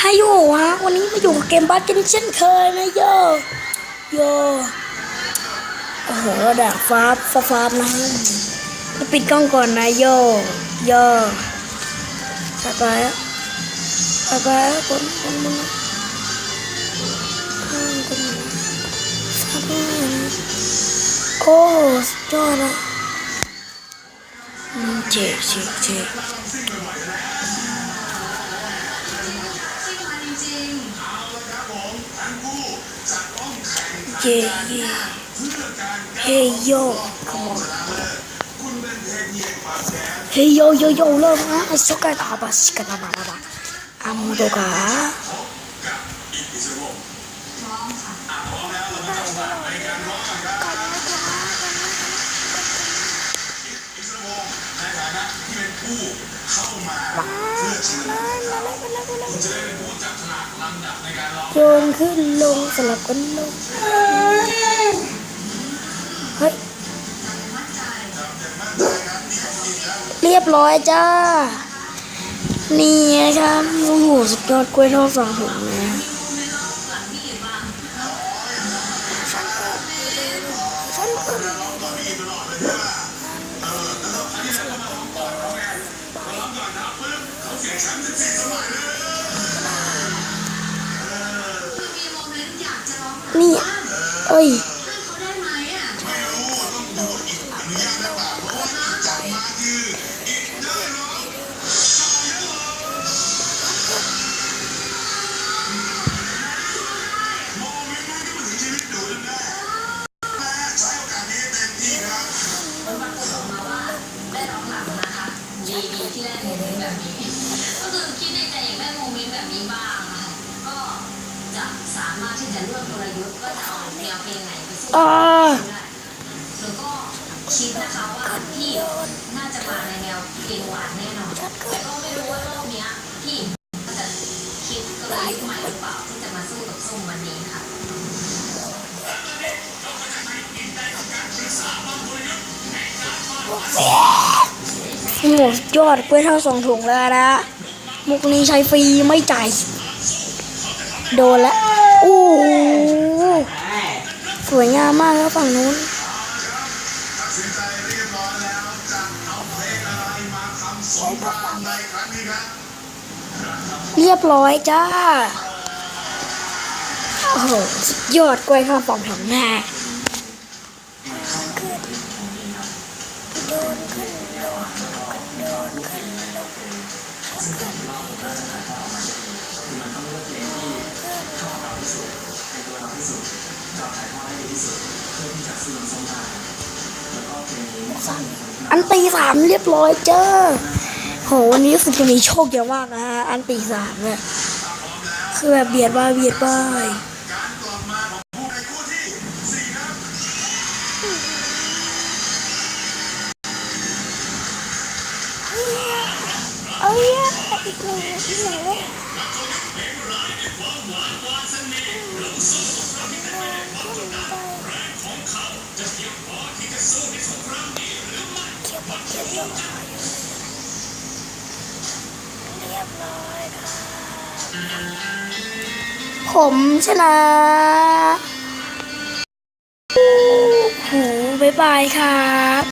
ฮายโยฮะวันนี้มาอยู่กับเกมบัสกันเช่นเคยนะโยโยโอ้โหดาบฟ้าฟ้าฟ้านะมาปิดกล้องก่อนนะโยโยสบายอะสบายอะคนคนมึงคนสบายโอ้สุดยอดอะเจ๊เจ๊เจ๊ เย่เย่เฮ้ยโย come on เฮ้ยโยโยโยเริ่มนะไอ้สุกาตาบาสิกาตาบาบาบาอามุโดกะ โยนขึ้นลงสลับกันลง เฮ้ย เรียบร้อยจ้า นี่นะครับโอ้โหสุดยอดกล้วยทอดสองถุงเลยนะ นี่เอ้ยดีดีที่ได้โมเมนต์แบบนี้ก็คือคิดในใจอยากได้โมเมนต์แบบนี้บ้าง จะสามารถที่จะเลือกกลยุทธ์ว่าจะเอาแนวเพลงไหนไปสู้อ่าได้แล้วก็คิดนะคะว่าพี่น่าจะมาในแนวเพลงหวานแน่นอนแต่ก็ไม่รู้ว่ารอบเนี้ยพี่เขาจะคิดกลยุทธ์ใหม่หรือเปล่าที่จะมาสู้กับส้มวันนี้ค่ะโอ้โหสุดยอดกล้วยทอดสองถุงแล้วนะ มุกนี้ใช้ฟรีไม่จ่าย โดนล้วโอ้โหสวยงามมากครับฝั่งนู้นเรียบร้อยจ้า โอ้โหสุดยอดกล้วย คือมันต้องเลือกเพลงที่ชอบเราที่สุดในตัวเราที่สุดจับถ่ายทอดได้ดีที่สุดเพื่อที่จะสื่อสารได้แล้วก็เพลงนี้อันตีสามเรียบร้อยเจ้าโหวันนี้สุกจะมีโชคเยอะมากนะฮะอันตีสามเนี่ยคือแบบเบียดว่าเบียดไปเอ้ยอีกหนึ่งอีกหนึ่ง ผมชนะโหบายบายครับ